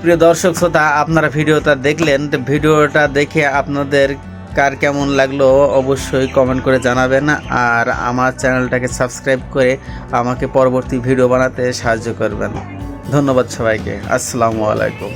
প্রিয় দর্শক শ্রোতা, আপনারা ভিডিওটা দেখলেন ভিডিওটা দেখে আপনাদের কার কেমন লাগল অবশ্যই কমেন্ট করে জানাবেন আর আমার চ্যানেলটাকে সাবস্ক্রাইব করে আমাকে পরবর্তী ভিডিও বানাতে সাহায্য করবেন। ধন্যবাদ সবাইকে। আসসালামু আলাইকুম।